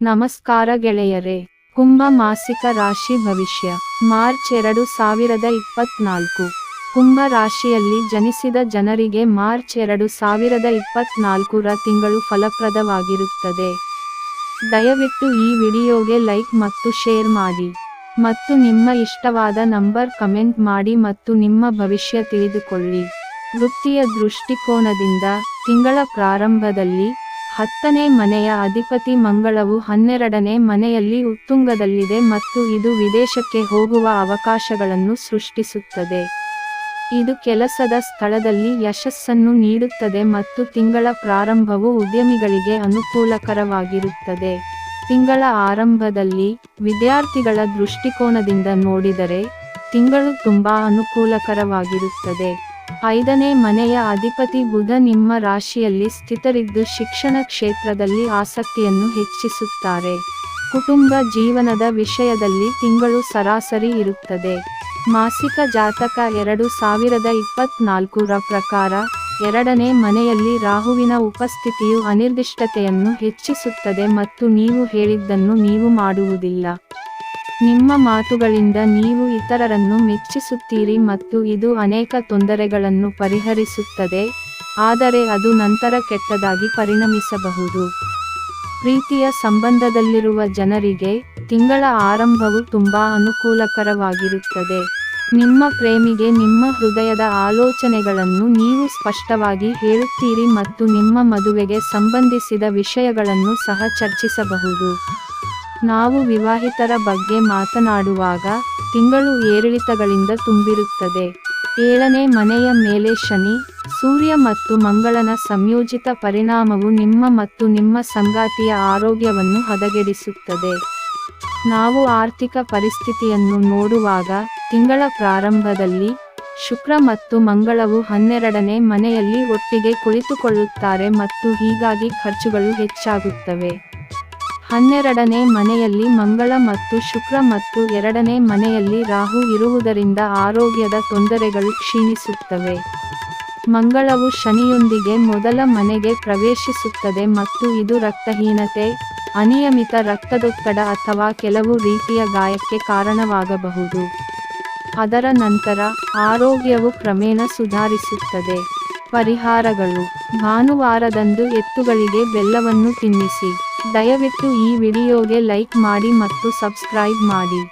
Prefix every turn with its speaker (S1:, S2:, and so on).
S1: ನಮಸ್ಕಾರ ಗೆಳೆಯರೇ. ಕುಂಭ ಮಾಸಿಕ ರಾಶಿ ಭವಿಷ್ಯ. ಮಾರ್ಚ್ ಎರಡು ಸಾವಿರದ ಇಪ್ಪತ್ನಾಲ್ಕು. ಕುಂಭ ರಾಶಿಯಲ್ಲಿ ಜನಿಸಿದ ಜನರಿಗೆ ಮಾರ್ಚ್ ಎರಡು ಸಾವಿರದ ಇಪ್ಪತ್ನಾಲ್ಕರ ತಿಂಗಳು ಫಲಪ್ರದವಾಗಿರುತ್ತದೆ. ದಯವಿಟ್ಟು ಈ ವಿಡಿಯೋಗೆ ಲೈಕ್ ಮತ್ತು ಶೇರ್ ಮಾಡಿ. ಮತ್ತು ನಿಮ್ಮ ಇಷ್ಟವಾದ ನಂಬರ್ ಕಮೆಂಟ್ ಮಾಡಿ ಮತ್ತು ನಿಮ್ಮ ಭವಿಷ್ಯ ತಿಳಿದುಕೊಳ್ಳಿ. ವೃತ್ತಿಯ ದೃಷ್ಟಿಕೋನದಿಂದ ತಿಂಗಳ ಪ್ರಾರಂಭದಲ್ಲಿ ಹತ್ತನೇ ಮನೆಯ ಅಧಿಪತಿ ಮಂಗಳವು ಹನ್ನೆರಡನೇ ಮನೆಯಲ್ಲಿ ಉತ್ತುಂಗದಲ್ಲಿದೆ ಮತ್ತು ಇದು ವಿದೇಶಕ್ಕೆ ಹೋಗುವ ಅವಕಾಶಗಳನ್ನು ಸೃಷ್ಟಿಸುತ್ತದೆ. ಇದು ಕೆಲಸದ ಸ್ಥಳದಲ್ಲಿ ಯಶಸ್ಸನ್ನು ನೀಡುತ್ತದೆ ಮತ್ತು ತಿಂಗಳ ಪ್ರಾರಂಭವು ಉದ್ಯಮಿಗಳಿಗೆ ಅನುಕೂಲಕರವಾಗಿರುತ್ತದೆ. ತಿಂಗಳ ಆರಂಭದಲ್ಲಿ ವಿದ್ಯಾರ್ಥಿಗಳ ದೃಷ್ಟಿಕೋನದಿಂದ ನೋಡಿದರೆ, ತಿಂಗಳು ತುಂಬಾ ಅನುಕೂಲಕರವಾಗಿರುತ್ತದೆ. ಐದನೇ ಮನೆಯ ಅಧಿಪತಿ ಬುಧ ನಿಮ್ಮ ರಾಶಿಯಲ್ಲಿ ಸ್ಥಿತರಿದ್ದು ಶಿಕ್ಷಣ ಕ್ಷೇತ್ರದಲ್ಲಿ ಆಸಕ್ತಿಯನ್ನು ಹೆಚ್ಚಿಸುತ್ತಾರೆ. ಕುಟುಂಬ ಜೀವನದ ವಿಷಯದಲ್ಲಿ ತಿಂಗಳು ಸರಾಸರಿ ಇರುತ್ತದೆ. ಮಾಸಿಕ ಜಾತಕ ಎರಡು ಸಾವಿರದ ಇಪ್ಪತ್ನಾಲ್ಕರ ಪ್ರಕಾರ, ಎರಡನೇ ಮನೆಯಲ್ಲಿ ರಾಹುವಿನ ಉಪಸ್ಥಿತಿಯು ಅನಿರ್ದಿಷ್ಟತೆಯನ್ನು ಹೆಚ್ಚಿಸುತ್ತದೆ ಮತ್ತು ನೀವು ಹೇಳಿದ್ದನ್ನು ನೀವು ಮಾಡುವುದಿಲ್ಲ. ನಿಮ್ಮ ಮಾತುಗಳಿಂದ ನೀವು ಇತರರನ್ನು ಮೆಚ್ಚಿಸುತ್ತೀರಿ ಮತ್ತು ಇದು ಅನೇಕ ತೊಂದರೆಗಳನ್ನು ಪರಿಹರಿಸುತ್ತದೆ, ಆದರೆ ಅದು ನಂತರ ಕೆಟ್ಟದಾಗಿ ಪರಿಣಮಿಸಬಹುದು. ಪ್ರೀತಿಯ ಸಂಬಂಧದಲ್ಲಿರುವ ಜನರಿಗೆ ತಿಂಗಳ ಆರಂಭವು ತುಂಬಾ ಅನುಕೂಲಕರವಾಗಿರುತ್ತದೆ. ನಿಮ್ಮ ಪ್ರೇಮಿಗೆ ನಿಮ್ಮ ಹೃದಯದ ಆಲೋಚನೆಗಳನ್ನು ನೀವು ಸ್ಪಷ್ಟವಾಗಿ ಹೇಳುತ್ತೀರಿ ಮತ್ತು ನಿಮ್ಮ ಮದುವೆಗೆ ಸಂಬಂಧಿಸಿದ ವಿಷಯಗಳನ್ನು ಸಹ ಚರ್ಚಿಸಬಹುದು. ನಾವು ವಿವಾಹಿತರ ಬಗ್ಗೆ ಮಾತನಾಡುವಾಗ ತಿಂಗಳು ಏರಿಳಿತಗಳಿಂದ ತುಂಬಿರುತ್ತದೆ. ಏಳನೇ ಮನೆಯ ಮೇಲೆ ಶನಿ, ಸೂರ್ಯ ಮತ್ತು ಮಂಗಳನ ಸಂಯೋಜಿತ ಪರಿಣಾಮವು ನಿಮ್ಮ ಮತ್ತು ನಿಮ್ಮ ಸಂಗಾತಿಯ ಆರೋಗ್ಯವನ್ನು ಹದಗೆಡಿಸುತ್ತದೆ. ನಾವು ಆರ್ಥಿಕ ಪರಿಸ್ಥಿತಿಯನ್ನು ನೋಡುವಾಗ ತಿಂಗಳ ಪ್ರಾರಂಭದಲ್ಲಿ ಶುಕ್ರ ಮತ್ತು ಮಂಗಳವು ಹನ್ನೆರಡನೇ ಮನೆಯಲ್ಲಿ ಒಟ್ಟಿಗೆ ಕುಳಿತುಕೊಳ್ಳುತ್ತಾರೆ ಮತ್ತು ಹೀಗಾಗಿ ಖರ್ಚುಗಳು ಹೆಚ್ಚಾಗುತ್ತವೆ. ಹನ್ನೆರಡನೇ ಮನೆಯಲ್ಲಿ ಮಂಗಳ ಮತ್ತು ಶುಕ್ರ ಮತ್ತು ಎರಡನೇ ಮನೆಯಲ್ಲಿ ರಾಹು ಇರುವುದರಿಂದ ಆರೋಗ್ಯದ ತೊಂದರೆಗಳು ಕ್ಷೀಣಿಸುತ್ತವೆ. ಮಂಗಳವು ಶನಿಯೊಂದಿಗೆ ಮೊದಲ ಮನೆಗೆ ಪ್ರವೇಶಿಸುತ್ತದೆ ಮತ್ತು ಇದು ರಕ್ತಹೀನತೆ, ಅನಿಯಮಿತ ರಕ್ತದೊತ್ತಡ ಅಥವಾ ಕೆಲವು ರೀತಿಯ ಗಾಯಕ್ಕೆ ಕಾರಣವಾಗಬಹುದು. ಅದರ ನಂತರ ಆರೋಗ್ಯವು ಕ್ರಮೇಣ ಸುಧಾರಿಸುತ್ತದೆ. ಪರಿಹಾರಗಳು. ಭಾನುವಾರದಂದು ಎತ್ತುಗಳಿಗೆ ಬೆಲ್ಲವನ್ನು ತಿನ್ನಿಸಿ. ದಯವಿಟ್ಟು ಈ ವಿಡಿಯೋಗೆ ಲೈಕ್ ಮಾಡಿ ಮತ್ತು ಸಬ್ಸ್ಕ್ರೈಬ್ ಮಾಡಿ.